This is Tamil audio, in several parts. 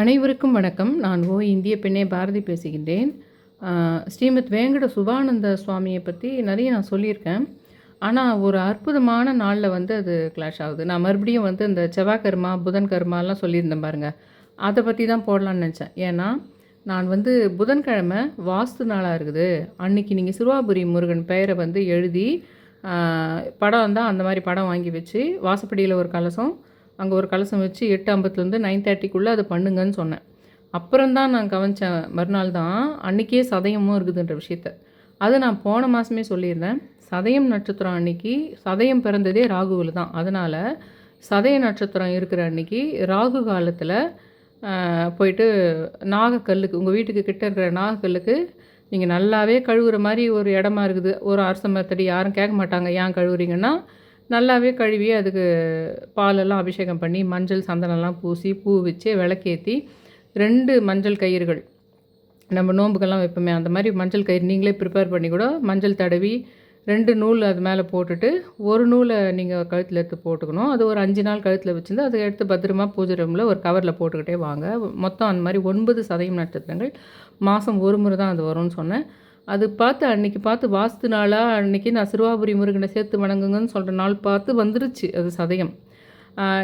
அனைவருக்கும் வணக்கம். நான் ஓ இந்திய பெண்ணே பாரதி பேசுகின்றேன். ஸ்ரீமத் வேங்கட சுபானந்த சுவாமியை பற்றி நிறைய நான் சொல்லியிருக்கேன். ஆனால் ஒரு அற்புதமான நாளில் வந்து அது கிளாஷ் ஆகுது. நான் மறுபடியும் வந்து இந்த செவ்வாய்க்கர்மா புதன் கர்மாலாம் சொல்லியிருந்தேன் பாருங்கள் அதை பற்றி தான் போடலான்னு நினச்சேன். ஏன்னா நான் வந்து புதன்கிழமை வாஸ்து நாளாக இருக்குது. அன்னைக்கு நீங்கள் சிறுவாபுரி முருகன் பெயரை வந்து எழுதி படம் தான் அந்த மாதிரி படம் வாங்கி வச்சு வாசப்படியில் ஒரு கலசம் அங்கே ஒரு கலசம் வச்சு எட்டு ஐம்பத்துலேருந்து நைன் தேர்ட்டிக்குள்ளே அதை பண்ணுங்கன்னு சொன்னேன். அப்புறம் தான் நான் கவனித்தேன் மறுநாள் தான் அன்றைக்கே சதயமும் இருக்குதுன்ற விஷயத்த. அது நான் போன மாதமே சொல்லியிருந்தேன். சதயம் நட்சத்திரம் அன்னைக்கு சதயம் பிறந்ததே ராகுவில் தான். அதனால் சதய நட்சத்திரம் இருக்கிற அன்னைக்கு ராகு காலத்தில் போயிட்டு நாகக்கல்லுக்கு உங்கள் வீட்டுக்கு கிட்ட இருக்கிற நாகக்கல்லுக்கு நீங்கள் நல்லாவே கழுவுற மாதிரி ஒரு இடமா இருக்குது. ஒரு அரச மரத்தடி யாரும் கேட்க மாட்டாங்க ஏன் கழுவுறீங்கன்னா நல்லாவே கழுவி அதுக்கு பாலெல்லாம் அபிஷேகம் பண்ணி மஞ்சள் சந்தனம்லாம் பூசி பூ வச்சு விளக்கேற்றி ரெண்டு மஞ்சள் கயிறுகள். நம்ம நோம்புக்கெல்லாம் வைப்போமே அந்த மாதிரி மஞ்சள் கயிறு நீங்களே ப்ரிப்பேர் பண்ணி கூட மஞ்சள் தடவி ரெண்டு நூல் அது மேலே போட்டுட்டு ஒரு நூலை நீங்கள் கழுத்தில் எடுத்து போட்டுக்கணும். அது ஒரு அஞ்சு நாள் கழுத்தில் வச்சுருந்து அதை எடுத்து பத்திரமா பூஜை ரூமில் ஒரு கவரில் போட்டுக்கிட்டே வாங்க. மொத்தம் அந்த மாதிரி ஒன்பது சதயம் நட்சத்திரங்கள் மாதம் ஒரு முறை தான் அது வரும்னு சொன்னேன். அது பார்த்து அன்னைக்கு பார்த்து வாஸ்து நாளாக அன்னைக்கு நான் சிறுவாபுரி முருகனை சேர்த்து வணங்குங்கன்னு சொல்கிற நாள் பார்த்து வந்துருச்சு அது சதயம்.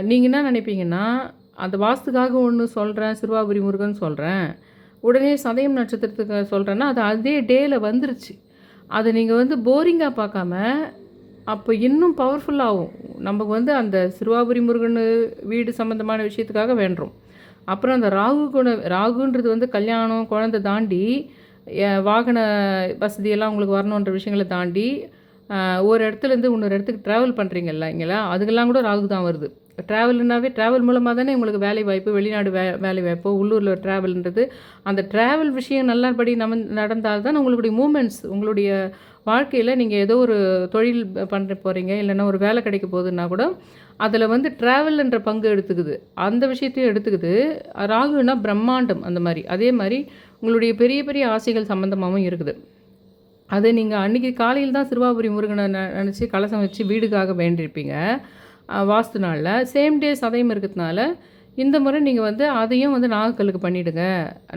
நீங்கள் என்ன நினைப்பீங்கன்னா அந்த வாஸ்துக்காக ஒன்று சொல்கிறேன் சிறுவாபுரி முருகன் சொல்கிறேன் உடனே சதயம் நட்சத்திரத்துக்கு சொல்கிறேன்னா அது அதே டேயில் வந்துருச்சு. அதை நீங்கள் வந்து போரிங்காக பார்க்காம அப்போ இன்னும் பவர்ஃபுல்லாகும் நமக்கு வந்து அந்த சிறுவாபுரி முருகன் வீடு சம்மந்தமான விஷயத்துக்காக வேண்டுறோம். அப்புறம் அந்த ராகு குண ராகுன்றது வந்து கல்யாணம் குழந்தை தாண்டி வாகன வசதியெல்லாம் உங்களுக்கு வரணுன்ற விஷயங்களை தாண்டி ஒரு இடத்துலேருந்து இன்னொரு இடத்துக்கு ட்ராவல் பண்ணுறீங்கல்ல இங்கெல்லா அதுக்கெல்லாம் கூட ராகு தான் வருது. ட்ராவல்னாவே ட்ராவல் மூலமாக தானே உங்களுக்கு வேலை வாய்ப்பு வெளிநாடு வே வேலை வாய்ப்பு உள்ளூரில் ட்ராவல்ன்றது அந்த ட்ராவல் விஷயம் நல்லபடி நம்ம நடந்தால் தான் உங்களுடைய மூமெண்ட்ஸ் உங்களுடைய வாழ்க்கையில் நீங்கள் ஏதோ ஒரு தொழில் பண்ண போகிறீங்க இல்லைன்னா ஒரு வேலை கிடைக்க போகுதுன்னா கூட அதில் வந்து ட்ராவல்ன்ற பங்கு எடுத்துக்குது. அந்த விஷயத்தையும் எடுத்துக்குது. ராகுனா பிரம்மாண்டம் அந்த மாதிரி. அதே மாதிரி உங்களுடைய பெரிய பெரிய ஆசைகள் சம்மந்தமாகவும் இருக்குது. அது நீங்கள் அன்றைக்கி காலையில் தான் சிறுவாபுரி முருகனை நினச்சி கலசம் வச்சு வீடுக்காக வேண்டியிருப்பீங்க. வாஸ்து நாளில். சேம் டே சதயம் இருக்கிறதுனால இந்த முறை நீங்கள் வந்து அதையும் வந்து நாகக்கல்லுக்கு பண்ணிவிடுங்க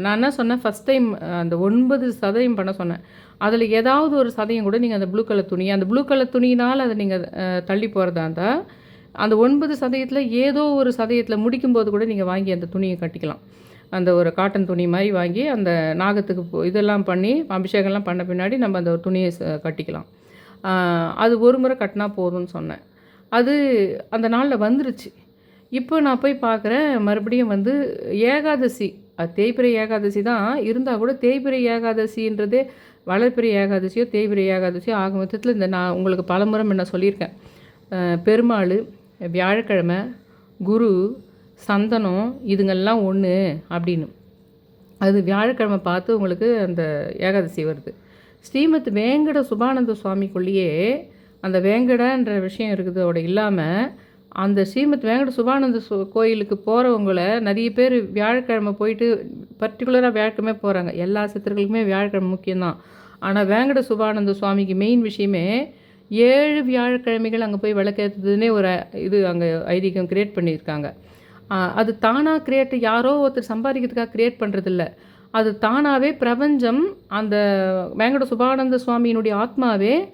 நான் என்ன சொன்னேன்? ஃபஸ்ட் டைம் அந்த ஒன்பது சதயம் பண்ண சொன்னேன். அதில் ஏதாவது ஒரு சதயம் கூட நீங்கள் அந்த ப்ளூ கலர் துணி அந்த ப்ளூ கலர் துணியினால் அதை நீங்கள் தள்ளி போகிறதா இருந்தால் அந்த ஒன்பது சதயத்தில் ஏதோ ஒரு சதயத்தில் முடிக்கும்போது கூட நீங்கள் வாங்கி அந்த துணியை கட்டிக்கலாம். அந்த ஒரு காட்டன் துணி மாதிரி வாங்கி அந்த நாகத்துக்கு போ- இதெல்லாம் பண்ணி அபிஷேகம்லாம் பண்ண பின்னாடி நம்ம அந்த துணியை ச- கட்டிக்கலாம். அது ஒரு முறை கட்டினா போதும்னு சொன்னேன். அது அந்த நாளில் வந்துருச்சு. இப்போ நான் போய் பார்க்குறேன் மறுபடியும் வந்து ஏகாதசி. அது தேய்பிரை ஏகாதசி தான். இருந்தால் கூட தேய்பிரை ஏகாதசின்றதே வளர்பிறை ஏகாதசியோ தேய்பிரை ஏகாதசியோ ஆக மொத்தத்தில் இந்த நான் உங்களுக்கு பலமுறை என்ன சொல்லியிருக்கேன். பெருமாள் வியாழக்கிழமை குரு சந்தனம் இதுங்கெல்லாம் ஒன்று அப்படின்னு. அது வியாழக்கிழமை பார்த்து உங்களுக்கு அந்த ஏகாதசி வருது. ஸ்ரீமத் வேங்கட சுபானந்த சுவாமிக்குள்ளேயே அந்த வேங்கடன்ற விஷயம் இருக்குதோட இல்லாமல் அந்த ஸ்ரீமத் வேங்கட சுபானந்த சு கோயிலுக்கு போகிறவங்கள நிறைய பேர் வியாழக்கிழமை போயிட்டு பர்டிகுலராக வியாழக்கிழமை போகிறாங்க எல்லா சித்தர்களுக்குமே வியாழக்கிழமை முக்கியம்தான். ஆனால் வேங்கட சுபானந்த சுவாமிக்கு மெயின் விஷயமே ஏழு வியாழக்கிழமைகள் அங்கே போய் விளக்கேற்றுதுன்னே ஒரு இது அங்கே ஐதீகம் கிரியேட் பண்ணியிருக்காங்க. அது தானாக கிரியேட் யாரோ ஒருத்தர் சம்பாதிக்கிறதுக்காக கிரியேட் பண்ணுறதில்ல அது தானாகவே பிரபஞ்சம் அந்த வேங்கட சுபானந்த சுவாமியினுடைய ஆத்மாவே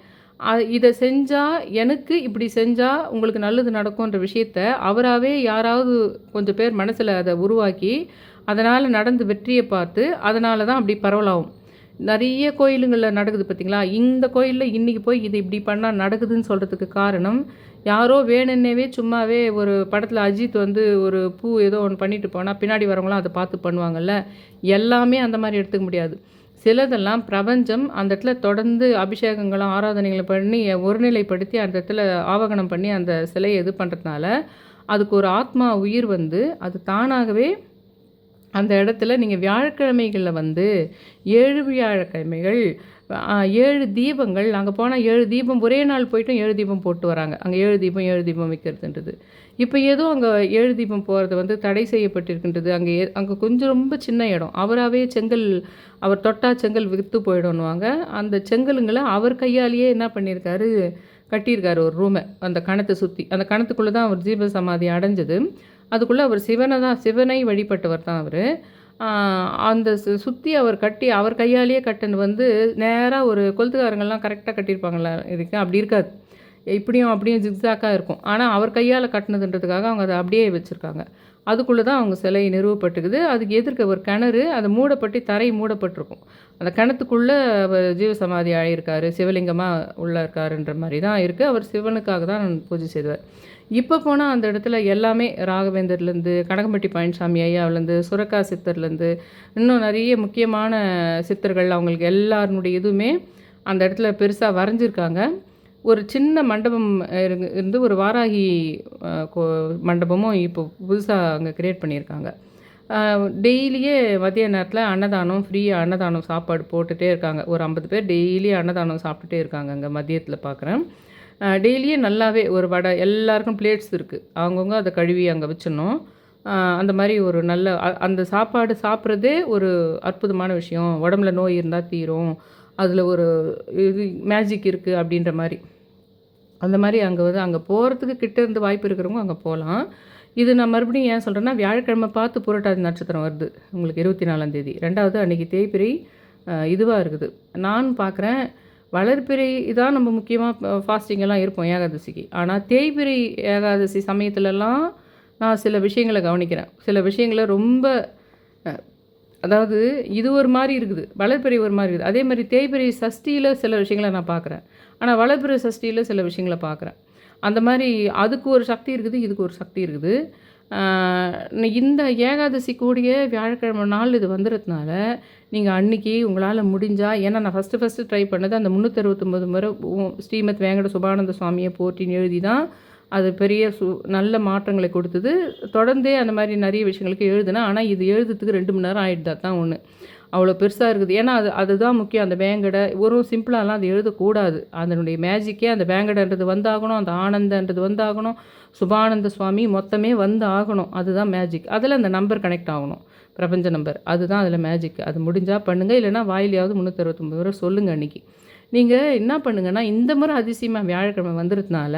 இதை செஞ்சால் எனக்கு இப்படி செஞ்சால் உங்களுக்கு நல்லது நடக்கும்ன்ற விஷயத்த அவராகவே யாராவது கொஞ்சம் பேர் மனசில் அதை உருவாக்கி அதனால் நடந்து வெற்றியை பார்த்து அதனால தான் அப்படி பரவலாகும். நிறைய கோயிலுங்களில் நடக்குது பார்த்தீங்களா இந்த கோயிலில் இன்றைக்கி போய் இது இப்படி பண்ணால் நடக்குதுன்னு சொல்கிறதுக்கு காரணம் யாரோ வேணுன்னேவே சும்மாவே ஒரு படத்தில் அஜித் வந்து ஒரு பூ ஏதோ ஒன்று பண்ணிட்டு போனால் பின்னாடி வரவங்களாம் அதை பார்த்து பண்ணுவாங்கல்ல? எல்லாமே அந்த மாதிரி எடுத்துக்க முடியாது. சிலதெல்லாம் பிரபஞ்சம் அந்த இடத்துல தொடர்ந்து அபிஷேகங்களும் ஆராதனைகளை பண்ணி ஒருநிலைப்படுத்தி அந்த இடத்துல ஆவகனம் பண்ணி அந்த சிலையை இது பண்ணுறதுனால அதுக்கு ஒரு ஆத்மா உயிர் வந்து அது தானாகவே அந்த இடத்துல நீங்கள் வியாழக்கிழமைகளில் வந்து ஏழு வியாழக்கிழமைகள் ஏழு தீபங்கள். அங்கே போனால் ஏழு தீபம் ஒரே நாள் போயிட்டும் ஏழு தீபம் போட்டு வராங்க. அங்கே ஏழு தீபம் ஏழு தீபம் வைக்கிறதுன்றது. இப்போ ஏதோ அங்கே ஏழு தீபம் போகிறது வந்து தடை செய்யப்பட்டிருக்கின்றது. அங்கே ஏ- அங்கே கொஞ்சம் ரொம்ப சின்ன இடம். அவராகவே செங்கல் அவர் தொட்டா செங்கல் விற்று போயிடும்னுவாங்க. அந்த செங்கலுங்களை அவர் கையாலேயே என்ன பண்ணியிருக்காரு? கட்டியிருக்காரு ஒரு ரூமை அந்த கணத்தை சுற்றி அந்த கணத்துக்குள்ளே தான் அவர் ஜீவ சமாதி அடைஞ்சது. அதுக்குள்ளே அவர் சிவனை தான் சிவனை வழிபட்டவர் தான் அவர். அந்த சு சுற்றி அவர் கட்டி அவர் கையாலேயே கட்டினது வந்து நேராக ஒரு கொளுத்துக்காரங்கள்லாம் கரெக்டாக கட்டியிருப்பாங்களா இதுக்கு. அப்படி இருக்காது. இப்படியும் அப்படியும் ஜிக்ஸாக்காக இருக்கும். ஆனால் அவர் கையால் கட்டினதுன்றதுக்காக அவங்க அதை அப்படியே வச்சுருக்காங்க. அதுக்குள்ளே தான் அவங்க சிலை நிறுவப்பட்டுக்குது. அதுக்கு எதிர்க்க ஒரு கிணறு அது மூடப்பட்டு தரை மூடப்பட்டிருக்கும். அந்த கிணத்துக்குள்ளே அவர் ஜீவசமாதி ஆகியிருக்காரு சிவலிங்கமாக உள்ளே இருக்காருன்ற மாதிரி தான் இருக்குது அவர் சிவனுக்காக தான் பூஜை செய்வார். இப்போ போனால் அந்த இடத்துல எல்லாமே ராகவேந்தர்லேருந்து கனகம்பட்டி பழனிசாமி ஐயாவிலேருந்து சுரக்கா சித்தர்லேருந்து இன்னும் நிறைய முக்கியமான சித்தர்கள் அவங்களுக்கு எல்லாருடைய இதுவுமே அந்த இடத்துல பெருசாக வரைஞ்சிருக்காங்க. ஒரு சின்ன மண்டபம் இருந்து ஒரு வாராகி கோ மண்டபமும் இப்போ புதுசாக அங்கே க்ரியேட் பண்ணியிருக்காங்க. டெய்லியே மதிய நேரத்தில் அன்னதானம் ஃப்ரீயாக அன்னதானம் சாப்பாடு போட்டுகிட்டே இருக்காங்க. ஒரு ஐம்பது பேர் டெய்லி அன்னதானம் சாப்பிட்டுட்டே இருக்காங்க அங்கே மதியத்தில் பார்க்குறேன் டெய்லியே நல்லாவே ஒரு வடை எல்லாருக்கும் பிளேட்ஸ் இருக்குது அவங்கவுங்க அதை கழுவி அங்கே வச்சிடணும். அந்த மாதிரி ஒரு நல்ல அந்த சாப்பாடு சாப்பிட்றதே ஒரு அற்புதமான விஷயம். உடம்புல நோய் இருந்தால் தீரும். அதில் ஒரு இது மேஜிக் இருக்குது அப்படின்ற மாதிரி. அந்த மாதிரி அங்கே வந்து அங்கே போகிறதுக்கு கிட்ட இருந்து வாய்ப்பு இருக்கிறவங்க அங்கே போகலாம் இது நான் மறுபடியும் ஏன் சொல்கிறேன்னா வியாழக்கிழமை பார்த்து புரட்டாதி நட்சத்திரம் வருது. உங்களுக்கு இருபத்தி நாலாம் தேதி. ரெண்டாவது அன்றைக்கி தேய்பிரி இதுவாக இருக்குது. நான் பார்க்குறேன் வளர்பிறை தான் நம்ம முக்கியமாக ஃபாஸ்டிங்கெல்லாம் இருப்போம் ஏகாதசிக்கு. ஆனால் தேய்பிறை ஏகாதசி சமயத்துலலாம் நான் சில விஷயங்களை கவனிக்கிறேன். சில விஷயங்களை ரொம்ப அதாவது இது ஒரு மாதிரி இருக்குது. வளர்பிறை ஒரு மாதிரி இருக்குது. அதே மாதிரி தேய்பிறை சஷ்டியில் சில விஷயங்களை நான் பார்க்குறேன். ஆனால் வளர்பிறை சஷ்டியில் சில விஷயங்களை பார்க்குறேன். அந்த மாதிரி அதுக்கு ஒரு சக்தி இருக்குது இதுக்கு ஒரு சக்தி இருக்குது. இந்த ஏகாதசி கூடிய வியாழக்கிழமை நாள் இது வந்துடுறதுனால நீங்கள் அன்றைக்கி உங்களால் முடிஞ்சால் ஏன்னா நான் ஃபஸ்ட்டு ஃபஸ்ட்டு ட்ரை பண்ணது அந்த முந்நூற்றறுபத்தொம்பது முறை ஸ்ரீமத் வேங்கட சுபானந்த சுவாமியை போற்றின்னு எழுதி தான் அது பெரிய சு நல்ல மாற்றங்களை கொடுத்தது. தொடர்ந்தே அந்த மாதிரி நிறைய விஷயங்களுக்கு எழுதுனா ஆனால் இது எழுதுறதுக்கு ரெண்டு மணி நேரம் ஆயிடுது தான் ஒன்று அவ்வளோ பெருசாக இருக்குது. ஏன்னா அது அதுதான் முக்கியம். அந்த வேங்கடை ஒரு சிம்பிளாலாம் அது எழுதக்கூடாது. அதனுடைய மேஜிக்கே அந்த வேங்கடன்றது வந்தாகணும் அந்த ஆனந்தன்றது வந்தாகணும் சுபானந்த சுவாமி மொத்தமே வந்து ஆகணும் அதுதான் மேஜிக். அதில் அந்த நம்பர் கனெக்ட் ஆகணும். பிரபஞ்ச நம்பர். அதுதான் அதில் மேஜிக். அது முடிஞ்சால் பண்ணுங்கள் இல்லைன்னா வாயிலையாவது முந்நூற்றறுபத்தொம்பது ரூபா சொல்லுங்கள் அன்றைக்கி நீங்கள் என்ன பண்ணுங்கன்னா இந்த முறை அதிசயமாக வியாழக்கிழமை வந்துடுறதுனால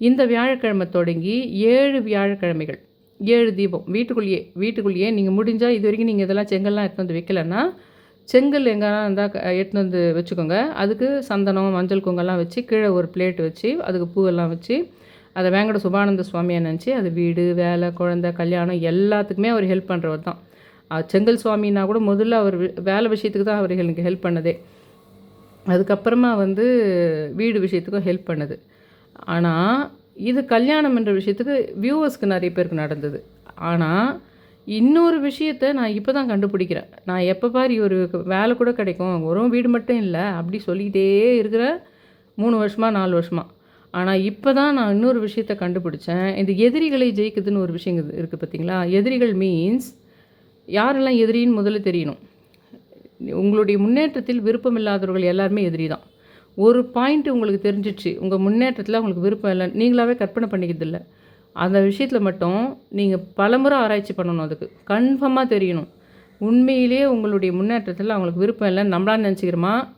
இந்த வியாழக்கிழமை தொடங்கி ஏழு வியாழக்கிழமைகள். ஏழு தீபம். வீட்டுக்குள்ளேயே வீட்டுக்குள்ளேயே நீங்கள் முடிஞ்சால் இது வரைக்கும் நீங்கள் இதெல்லாம் செங்கல்லாம் எடுத்து வந்து வைக்கலன்னா செங்கல் எங்கன்னா இருந்தால் எடுத்துன்னு வந்து வச்சுக்கோங்க. அதுக்கு சந்தனம் மஞ்சள் குங்கெல்லாம் வச்சு கீழே ஒரு பிளேட் வச்சு அதுக்கு பூவெல்லாம் வச்சு அதை வேங்கட சுபானந்த சுவாமியை நினச்சி அது வீடு வேலை குழந்தை கல்யாணம் எல்லாத்துக்குமே அவர் ஹெல்ப் பண்ணுறவர் தான். செங்கல் சுவாமின்னா கூட முதல்ல அவர் வேலை விஷயத்துக்கு தான் அவர் எனக்கு ஹெல்ப் பண்ணதே. அதுக்கப்புறமா வந்து வீடு விஷயத்துக்கும் ஹெல்ப் பண்ணுது. ஆனால் இது கல்யாணம் என்ற விஷயத்துக்கு வியூவர்ஸ்க்கு நிறைய பேருக்கு நடந்தது. ஆனால் இன்னொரு விஷயத்த நான் இப்போ தான் கண்டுபிடிக்கிறேன். நான் எப்போ பாரு ஒரு வேலை கூட கிடைக்கும். ஒரு வீடு மட்டும் இல்லை. அப்படி சொல்லிக்கிட்டே இருக்கிற மூணு வருஷமாக நாலு வருஷமாக ஆனால் இப்போ தான் நான் இன்னொரு விஷயத்த கண்டுபிடிச்சேன். இந்த எதிரிகளை ஜெயிக்குதுன்னு ஒரு விஷயம் இருக்குது பார்த்தீங்களா எதிரிகள் மீன்ஸ் யாரெல்லாம் எதிரின்னு முதல்ல தெரியணும். உங்களுடைய முன்னேற்றத்தில் விருப்பமில்லாதவர்கள் எல்லாருமே எதிரி தான் ஒரு பாயிண்ட் உங்களுக்கு தெரிஞ்சிச்சு உங்கள் முன்னேற்றத்தில் உங்களுக்கு விருப்பம் இல்லை நீங்களாகவே கற்பனை பண்ணிக்கிறது இல்லை. அந்த விஷயத்தில் மட்டும் நீங்கள் பலமுறை ஆராய்ச்சி பண்ணணும் அதுக்கு. கன்ஃபார்மாக தெரியணும். உண்மையிலேயே உங்களுடைய முன்னேற்றத்தில் அவங்களுக்கு விருப்பம் இல்லை நம்மளா நினச்சிக்கிறோமா?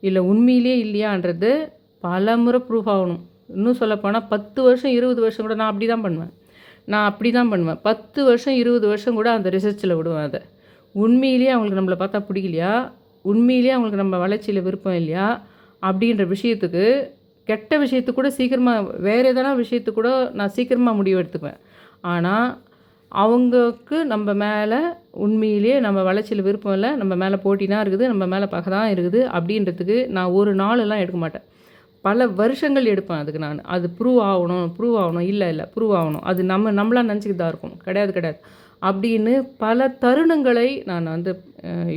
இல்லை உண்மையிலே இல்லையான்றது பலமுறை ப்ரூஃப் ஆகணும். இன்னும் சொல்லப்போனால் பத்து வருஷம் இருபது வருஷம் கூட நான் அப்படி தான் பண்ணுவேன். நான் அப்படி தான் பண்ணுவேன். பத்து வருஷம் இருபது வருஷம் கூட அந்த ரிசர்ச்சில் விடுவேன் அதை. உண்மையிலேயே அவங்களுக்கு நம்மளை பார்த்தா பிடிக்கலையா? உண்மையிலேயே அவங்களுக்கு நம்ம வளர்ச்சியில் விருப்பம் இல்லையா? அப்படின்ற விஷயத்துக்கு கெட்ட விஷயத்துக்கு கூட சீக்கிரமாக வேறு எதனா விஷயத்துக்கு கூட நான் சீக்கிரமாக முடிவு எடுத்துக்குவேன். ஆனால் அவங்களுக்கு நம்ம மேலே உண்மையிலேயே நம்ம வளர்ச்சியில் விருப்பம் இல்லை நம்ம மேலே போட்டினா இருக்குது நம்ம மேலே பகை தான் இருக்குது அப்படின்றதுக்கு நான் ஒரு நாளெல்லாம் எடுக்க மாட்டேன். பல வருஷங்கள் எடுப்பேன் அதுக்கு நான். அது ப்ரூவ் ஆகணும் ப்ரூவ் ஆகணும் இல்லை இல்லை ப்ரூவ் ஆகணும். அது நம்ம நம்மளாக நினச்சிக்கிட்டு தான் இருக்கும். கிடையாது கிடையாது. அப்படின்னு பல தருணங்களை நான் வந்து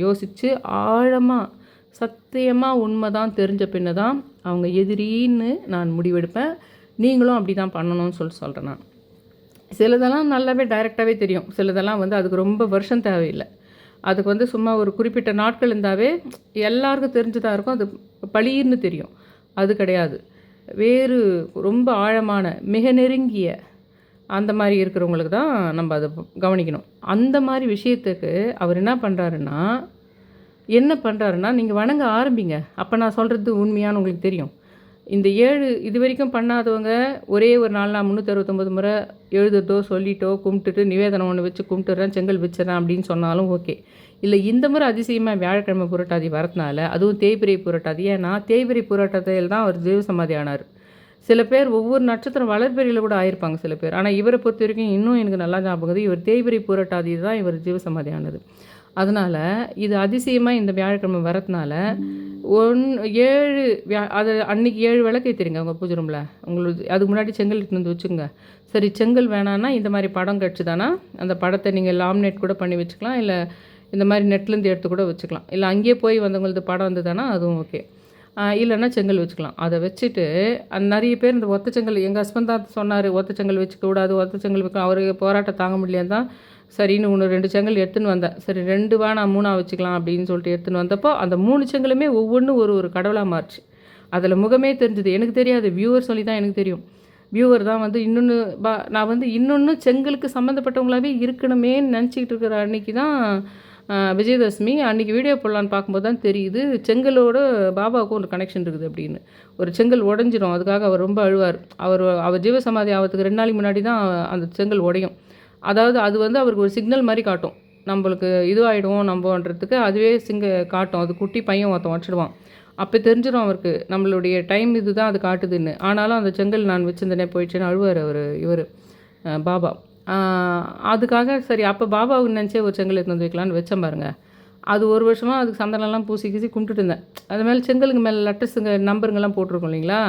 யோசித்து ஆழமாக சத்தியமாக உண்மை தான் தெரிஞ்ச பின்ன தான் அவங்க எதிரின்னு நான் முடிவெடுப்பேன். நீங்களும் அப்படி தான் பண்ணணும்னு சொல்லி சொல்கிறேன் நான். சிலதெல்லாம் நல்லாவே டைரெக்டாகவே தெரியும். சிலதெல்லாம் வந்து அதுக்கு ரொம்ப வருஷம் தேவையில்லை. அதுக்கு வந்து சும்மா ஒரு குறிப்பிட்ட நாட்கள் இருந்தாவே எல்லாருக்கும் தெரிஞ்சதாக இருக்கும். அது பளிர்னு தெரியும். அது கிடையாது. வேறு ரொம்ப ஆழமான மிக நெருங்கிய அந்த மாதிரி இருக்கிறவங்களுக்கு தான் நம்ம அதை கவனிக்கணும். அந்த மாதிரி விஷயத்துக்கு அவர் என்ன பண்ணுறாருன்னா என்ன பண்ணுறாருன்னா நீங்கள் வணங்க ஆரம்பிங்க. அப்போ நான் சொல்கிறது உண்மையானு உங்களுக்கு தெரியும். இந்த ஏழு இது வரைக்கும் பண்ணாதவங்க ஒரே ஒரு நாள் நான் முந்நூற்றறுபத்தொம்பது முறை எழுதுறதோ சொல்லிட்டோ கும்பிட்டுட்டு நிவேதனம் ஒன்று வச்சு கும்பிட்டுறேன் செங்கல் வச்சிடறேன் அப்படின்னு சொன்னாலும் ஓகே. இல்லை இந்த முறை அதிசயமாக வியாழக்கிழமை புரட்டாதி வரதுனால அதுவும் தேய்பிரை புரட்டாதி. ஏன்னா தேய்பிரை புரட்டாதியில் தான் அவர் ஜீவசமாதி ஆனார். சில பேர் ஒவ்வொரு நட்சத்திரம் வளர்பிறையில் கூட ஆயிருப்பாங்க சில பேர். ஆனால் இவரை பொறுத்த வரைக்கும் இன்னும் எனக்கு நல்லா ஞாபகம் இருக்குது. இவர் தேய்பிரை புரட்டாதி தான் இவர் ஜீவசமாதி ஆனது. அதனால் இது அதிசயமாக இந்த வியாழக்கிழமை வரதுனால ஒன் ஏழு வியா அது அன்னைக்கு ஏழு விளக்கு ஏற்றிருங்க உங்கள் பூஜை ரூமில் உங்களுக்கு அதுக்கு முன்னாடி செங்கல் எடுத்துகிட்டு வந்து வச்சுங்க சரி செங்கல் வேணான்னா இந்த மாதிரி படம் கிடச்சிதானா? அந்த படத்தை நீங்கள் லாமினேட் கூட பண்ணி வச்சுக்கலாம் இல்லை இந்த மாதிரி நெட்லேருந்து எடுத்து கூட வச்சுக்கலாம். இல்லை அங்கேயே போய் வந்தவங்களது படம் வந்ததுன்னா அதுவும் ஓகே இல்லைன்னா செங்கல் வச்சுக்கலாம். அதை வச்சுட்டு அந்த நிறைய பேர் இந்த ஒத்த செங்கல் எங்கள் ஹஸ்பண்ட் தான் சொன்னார் ஒத்த செங்கல் வச்சுக்க கூடாது ஒத்த செங்கல் வைக்கலாம் அவர் போராட்டம் தாங்க முடியலையா தான் சரின்னு ஒன்று ரெண்டு செங்கல் எடுத்துன்னு வந்தேன். சரி ரெண்டு நான் மூணாக வச்சுக்கலாம் அப்படின்னு சொல்லிட்டு எடுத்துன்னு வந்தப்போ அந்த மூணு செங்கலுமே ஒவ்வொன்றும் ஒரு ஒரு கடவுளாக மாறுச்சு. அதில் முகமே தெரிஞ்சுது. எனக்கு தெரியாது. வியூவர் சொல்லி தான் எனக்கு தெரியும். வியூவர் தான் வந்து இன்னொன்று பா நான் வந்து இன்னொன்று செங்கலுக்கு சம்மந்தப்பட்டவங்களாவே இருக்கணுமேன்னு நினச்சிக்கிட்டு இருக்கிற அன்னைக்கு தான் விஜயதசமி. அன்றைக்கி வீடியோ போடலான்னு பார்க்கும்போது தான் தெரியுது செங்கலோட பாபாவுக்கும் ஒரு கனெக்ஷன் இருக்குது அப்படின்னு. ஒரு செங்கல் உடஞ்சிரும். அதுக்காக அவர் ரொம்ப அழுவார். அவர் அவர் ஜீவசமாதி ஆகிறதுக்கு ரெண்டு நாளைக்கு முன்னாடி தான் அந்த செங்கல் உடையும். அதாவது அது வந்து அவருக்கு ஒரு சிக்னல் மாதிரி காட்டும். நம்மளுக்கு இதுவாகிடுவோம் நம்பன்றதுக்கு அதுவே சிங்க காட்டும். அது குட்டி பையன் ஒருத்தன் வச்சிடுவான். அப்போ தெரிஞ்சிடும் அவருக்கு நம்மளுடைய டைம் இதுதான் அது காட்டுதுன்னு. ஆனாலும் அந்த செங்கல் நான் வச்சிருந்தேனே போயிடுச்சுன்னு அழுவார் அவர் இவர் பாபா. அதுக்காக சரி அப்போ பாபாவுக்கு நினச்சே ஒரு செங்கல் எடுத்து வந்து வைக்கலான்னு வச்சேன் பாருங்க. அது ஒரு வருஷமாக அதுக்கு சந்தனம்லாம் பூசி கீசி கும்பிட்டுட்டு இருந்தேன். அது மேலே செங்கலுக்கு மேலே லெட்டர்ஸுங்க நம்பருங்கெல்லாம் போட்டிருக்கோம் இல்லைங்களா?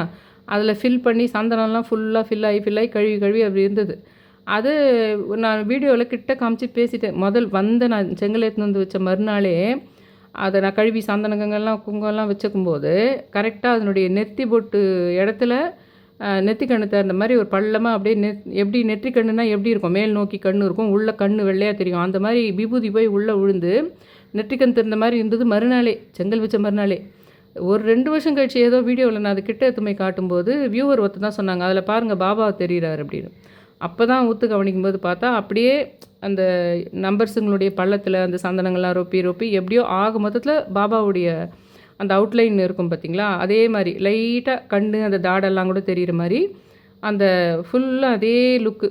அதில் ஃபில் பண்ணி சந்தனம்லாம் ஃபுல்லாக ஃபில் ஆகி ஃபில் ஆகி கழுவி கழுவி அப்படி இருந்தது. அது நான் வீடியோவில் கிட்ட காமிச்சு பேசிட்டேன். முதல் வந்த நான் செங்கல் எடுத்துன்னு வந்து வச்ச மறுநாளே அதை நான் கழுவி சாந்தனங்கங்கள்லாம் குங்கம்லாம் வச்சுக்கும்போது கரெக்டாக அதனுடைய நெத்தி பொட்டு இடத்துல நெத்தி கண்ணு திறந்த மாதிரி ஒரு பள்ளமாக அப்படியே நெத் எப்படி நெற்றிக்கண்ணுனா எப்படி இருக்கும்? மேல் நோக்கி கண்ணு இருக்கும் உள்ள கண்ணு வெள்ளையாக தெரியும். அந்த மாதிரி விபூதி போய் உள்ளே விழுந்து கண் திறந்த மாதிரி இருந்தது மறுநாளே செங்கல் வச்ச மறுநாளே. ஒரு ரெண்டு வருஷம் கழிச்சு ஏதோ வீடியோவில் நான் அது கிட்ட எத்துமை காட்டும்போது வியூவர் ஒருத்தர் தான் சொன்னாங்க அதில் பாருங்கள் பாபா தெரிகிறார் அப்படின்னு. அப்போ தான் ஊற்று கவனிக்கும் போது பார்த்தா அப்படியே அந்த நம்பர்ஸுங்களுடைய பள்ளத்தில் அந்த சந்தனங்கள்லாம் ரொப்பி ரொப்பி எப்படியோ ஆக மொத்தத்தில் பாபாவுடைய அந்த அவுட்லைன் இருக்கும் பார்த்தீங்களா அதே மாதிரி லைட்டாக கண்ணு அந்த தாடெல்லாம் கூட தெரிகிற மாதிரி அந்த ஃபுல்லாக அதே லுக்கு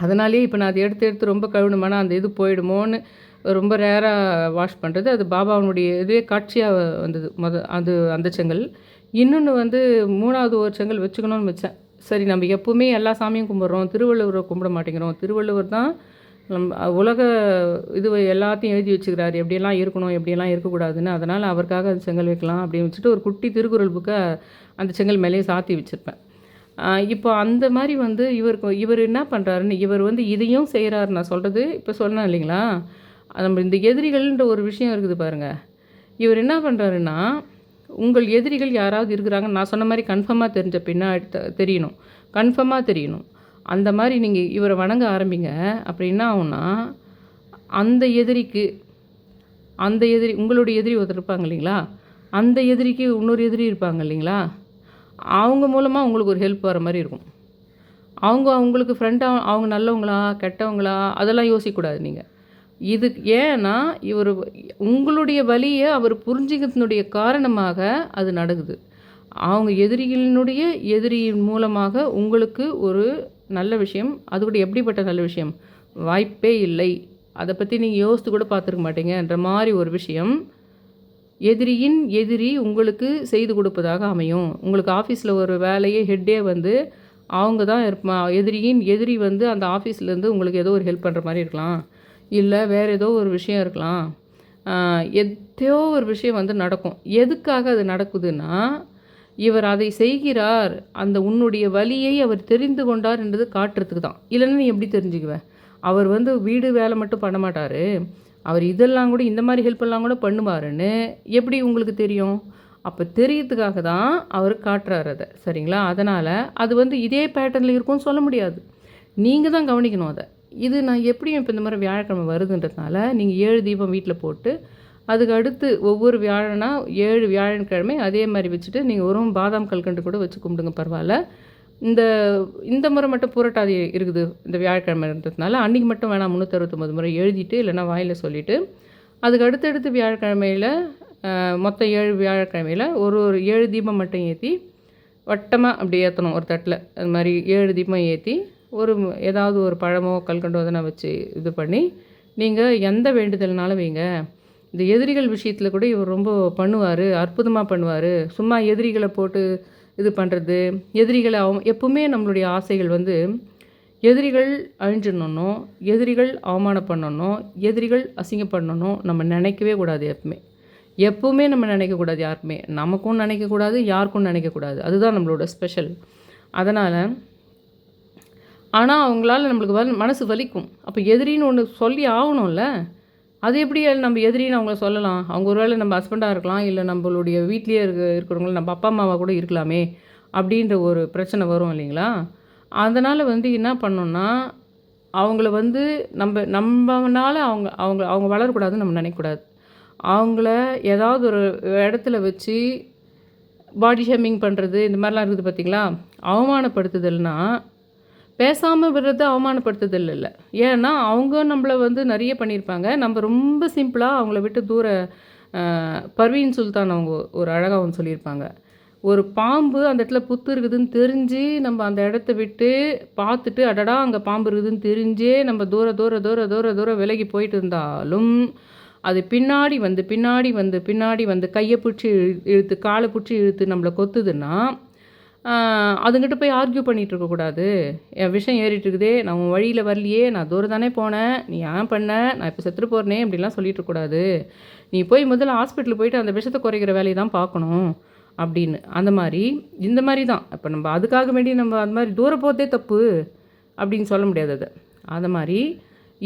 அதனாலேயே இப்போ நான் அதை எடுத்து எடுத்து ரொம்ப கழுவணுமானா அந்த இது போயிடுமோன்னு ரொம்ப ரேராக வாஷ் பண்ணுறது அது பாபாவனுடைய இதுவே காட்சியாக வந்தது. மொத அது அந்த செங்கல். இன்னொன்று வந்து மூணாவது ஒரு செங்கல் வச்சுக்கணும்னு வச்சேன். சரி நம்ம எப்பவுமே எல்லா சாமியும் கும்பிட்றோம் திருவள்ளுவரை கும்பிட மாட்டேங்கிறோம். திருவள்ளுவர் தான் நம் உலக இது எல்லாத்தையும் எழுதி வச்சுக்கிறாரு. எப்படியெல்லாம் இருக்கணும் எப்படியெல்லாம் இருக்கக்கூடாதுன்னு அதனால் அவருக்காக அது செங்கல் வைக்கலாம் அப்படின்னு வச்சுட்டு ஒரு குட்டி திருக்குறள் புக்கை அந்த செங்கல் மேலேயே சாத்தி வச்சுருப்பேன். இப்போ அந்த மாதிரி வந்து இவருக்கு இவர் என்ன பண்ணுறாருன்னு இவர் வந்து இதையும் செய்கிறாரு நான் சொல்கிறது இப்போ சொன்னேன் இல்லைங்களா? நம்ம இந்த எதிரிகள்ன்ற ஒரு விஷயம் இருக்குது பாருங்க. இவர் என்ன பண்ணுறாருன்னா உங்கள் எதிரிகள் யாராவது இருக்கிறாங்கன்னு நான் சொன்ன மாதிரி கன்ஃபார்மாக தெரிஞ்ச பின்னாடி தெரியணும். கன்ஃபார்மாக தெரியணும். அந்த மாதிரி நீங்கள் இவரை வணங்க ஆரம்பிங்க. அப்படி என்ன ஆகும்னா அந்த எதிரிக்கு அந்த எதிரி உங்களுடைய எதிரி ஒருத்தர் இருப்பாங்க இல்லைங்களா? அந்த எதிரிக்கு இன்னொரு எதிரி இருப்பாங்க இல்லைங்களா? அவங்க மூலமாக உங்களுக்கு ஒரு ஹெல்ப் வர மாதிரி இருக்கும். அவங்க அவங்களுக்கு ஃப்ரெண்டாக அவங்க நல்லவங்களா கெட்டவங்களா அதெல்லாம் யோசிக்கக்கூடாது நீங்கள் இது ஏன்னா இவர் உங்களுடைய வழியை அவர் புரிஞ்சுக்கிறதுனுடைய காரணமாக அது நடக்குது. அவங்க எதிரிகளினுடைய எதிரியின் மூலமாக உங்களுக்கு ஒரு நல்ல விஷயம் அது கூட எப்படிப்பட்ட நல்ல விஷயம்? வாய்ப்பே இல்லை. அதை பற்றி நீங்கள் யோசித்து கூட பார்த்துருக்க மாட்டீங்கன்ற மாதிரி ஒரு விஷயம். எதிரியின் எதிரி உங்களுக்கு செய்து கொடுப்பதாக அமையும். உங்களுக்கு ஆஃபீஸில் ஒரு வேலையே ஹெட்டே வந்து அவங்க தான் இருப்பா எதிரியின் எதிரி வந்து அந்த ஆஃபீஸ்லேருந்து உங்களுக்கு ஏதோ ஒரு ஹெல்ப் பண்ணுற மாதிரி இருக்கலாம். இல்லை வேறு ஏதோ ஒரு விஷயம் இருக்கலாம். எத்தையோ எதையோ ஒரு விஷயம் வந்து நடக்கும். எதுக்காக அது நடக்குதுன்னா இவர் அதை செய்கிறார் அந்த உன்னுடைய வழியை அவர் தெரிந்து கொண்டார் என்றது காட்டுறதுக்கு தான். இல்லைன்னா நீ எப்படி தெரிஞ்சுக்குவ? அவர் வந்து வீடு வேலை மட்டும் பண்ண மாட்டார். அவர் இதெல்லாம் கூட இந்த மாதிரி ஹெல்ப் எல்லாம் கூட பண்ணுவாருன்னு எப்படி உங்களுக்கு தெரியும்? அப்போ தெரியறதுக்காக தான் அவர் காட்டுறாரு அதை. சரிங்களா? அதனால் அது வந்து இதே பேட்டர்னில் இருக்கும்னு சொல்ல முடியாது. நீங்கள் தான் கவனிக்கணும் அதை. இது நான் எப்படியும் இப்போ இந்த மாதிரி வியாழக்கிழமை வருதுன்றதுனால நீங்கள் ஏழு தீபம் வீட்டில் போட்டு அதுக்கு அடுத்து ஒவ்வொரு வியாழனா ஏழு வியாழக்கிழமை அதே மாதிரி வச்சுட்டு நீங்கள் ஒரு பாதாம் கல்கண்டு கூட வச்சு கும்பிடுங்க பரவாயில்ல. இந்த இந்த முறை மட்டும் புரட்டாதி இருக்குது இந்த வியாழக்கிழமைன்றதுனால அன்றைக்கி மட்டும் வேணாம் முந்நூற்றறுபத்தொம்பது முறை எழுதிட்டு இல்லைன்னா வாயில் சொல்லிவிட்டு அதுக்கு அடுத்தடுத்து வியாழக்கிழமையில் மொத்தம் ஏழு வியாழக்கிழமையில் ஒரு ஒரு ஏழு தீபம் மட்டும் ஏற்றி வட்டமாக அப்படி ஏற்றணும் ஒரு தட்டில். அது மாதிரி ஏழு தீபம் ஏற்றி ஒரு ஏதாவது ஒரு பழமோ கல்கண்டோ எதனா வச்சு இது பண்ணி நீங்கள் எந்த வேண்டுதல்னாலும் வைங்க. இந்த எதிரிகள் விஷயத்தில் கூட இவர் ரொம்ப பண்ணுவார் அற்புதமாக பண்ணுவார். சும்மா எதிரிகளை போட்டு இது பண்ணுறது எதிரிகளை அவ எப்பவுமே நம்மளுடைய ஆசைகள் வந்து எதிரிகள் அழிஞ்சிடணும் எதிரிகள் அவமானம் பண்ணணும் எதிரிகள் அசிங்கப்படணும் நம்ம நினைக்கவே கூடாது எப்பவுமே. எப்பவுமே நம்ம நினைக்கக்கூடாது யாருக்குமே. நமக்கும் நினைக்கக்கூடாது யாருக்கும் நினைக்கக்கூடாது அதுதான் நம்மளோட ஸ்பெஷல் அதனால் ஆனால் அவங்களால நம்மளுக்கு வல் மனசு வலிக்கும். அப்போ எதிரின்னு ஒன்று சொல்லி ஆகணும்ல? அது எப்படி நம்ம எதிரின்னு அவங்கள சொல்லலாம்? அவங்க ஒரு வேளை நம்ம ஹஸ்பண்டாக இருக்கலாம் இல்லை நம்மளுடைய வீட்லேயே இருக்க இருக்கிறவங்கள நம்ம அப்பா அம்மாவாக கூட இருக்கலாமே அப்படின்ற ஒரு பிரச்சனை வரும் இல்லைங்களா? அதனால் வந்து என்ன பண்ணோன்னா அவங்கள வந்து நம்ம நம்மனால அவங்க அவங்க அவங்க வளரக்கூடாதுன்னு நம்ம நினைக்கக்கூடாது. அவங்கள ஏதாவது ஒரு இடத்துல வச்சு பாடி ஷேமிங் பண்ணுறது இந்த மாதிரிலாம் இருக்குது பார்த்திங்களா அவமானப்படுத்துதல்னா பேசாமல் விடுறது அவமானப்படுத்துதல் இல்லை ஏன்னா அவங்க நம்மளை வந்து நிறைய பண்ணியிருப்பாங்க. நம்ம ரொம்ப சிம்பிளாக அவங்கள விட்டு தூர பர்வீன் சுல்தான் அவங்க ஒரு அழகாக ஒன்று சொல்லியிருப்பாங்க. ஒரு பாம்பு அந்த இடத்துல புத்து இருக்குதுன்னு தெரிஞ்சு நம்ம அந்த இடத்த விட்டு பார்த்துட்டு அடடா அங்கே பாம்பு இருக்குதுன்னு தெரிஞ்சே நம்ம தூர தூர தூர தூர தூரம் விலகி போயிட்டு இருந்தாலும் அது பின்னாடி வந்து பின்னாடி வந்து பின்னாடி வந்து கையை பிடிச்சி இழுத்து காலை பிடிச்சி இழுத்து நம்மளை கொத்துதுன்னா அதுங்கிட்ட போய் ஆர்கியூ பண்ணிகிட்டு இருக்கக்கூடாது என் விஷம் ஏறிட்டு இருக்குதே நான் உன் வழியில் வரலையே நான் தூரம் தானே போனேன் நீ ஏன் பண்ண நான் இப்போ செத்துட்டு போகிறனே அப்படிலாம் சொல்லிட்டு இருக்கக்கூடாது நீ போய் முதல்ல ஹாஸ்பிட்டல் போயிட்டு அந்த விஷத்தை குறைக்கிற வேலையை தான் பார்க்கணும் அப்படின்னு. அந்த மாதிரி இந்த மாதிரி தான். இப்போ நம்ம அதுக்காக வேண்டி நம்ம அந்த மாதிரி தூரம் போகிறதே தப்பு அப்படின்னு சொல்ல முடியாது அதை. அந்த மாதிரி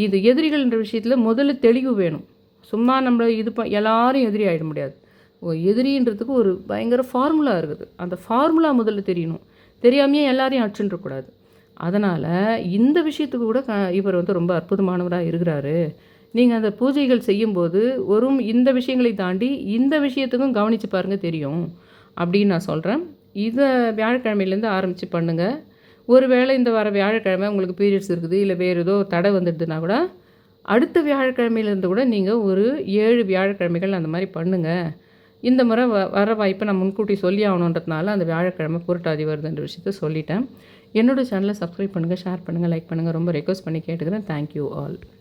இது எதிரிகள்ன்ற விஷயத்தில் முதல்ல தெளிவு வேணும். சும்மா நம்ம இது ப எல்லாரும் எதிரி ஆகிட முடியாது. எதிரின்றதுக்கு ஒரு பயங்கர ஃபார்முலா இருக்குது. அந்த ஃபார்முலா முதல்ல தெரியணும். தெரியாமையே எல்லாரையும் அடிச்சுட்டுருக்கூடாது அதனால் இந்த விஷயத்துக்கு கூட க இவர் வந்து ரொம்ப அற்புதமானவராக இருக்கிறாரு. நீங்கள் அந்த பூஜைகள் செய்யும்போது வரும் இந்த விஷயங்களை தாண்டி இந்த விஷயத்துக்கும் கவனித்து பாருங்கள் தெரியும். அப்படின்னு நான் சொல்கிறேன் இதை வியாழக்கிழமையிலேருந்து ஆரம்பித்து பண்ணுங்கள் ஒரு வேளை இந்த வர வியாழக்கிழமை உங்களுக்கு பீரியட்ஸ் இருக்குது இல்லை வேறு ஏதோ தடை வந்துடுதுன்னா கூட அடுத்த வியாழக்கிழமையிலேருந்து கூட நீங்கள் ஒரு ஏழு வியாழக்கிழமைகள் அந்த மாதிரி பண்ணுங்கள் இந்த முறை வ வர வாய்ப்பை நான் முன்கூட்டி சொல்லி ஆகணுன்றதுனால அந்த வியாழக்கிழமை புரட்டாதி வருதுன்ற விஷயத்த சொல்லிட்டேன். என்னோடய சேனலை சப்ஸ்கிரைப் பண்ணுங்கள் ஷேர் பண்ணுங்கள் லைக் பண்ணுங்கள் ரொம்ப ரெக்வஸ்ட் பண்ணி கேட்டுக்கிறேன். Thank you all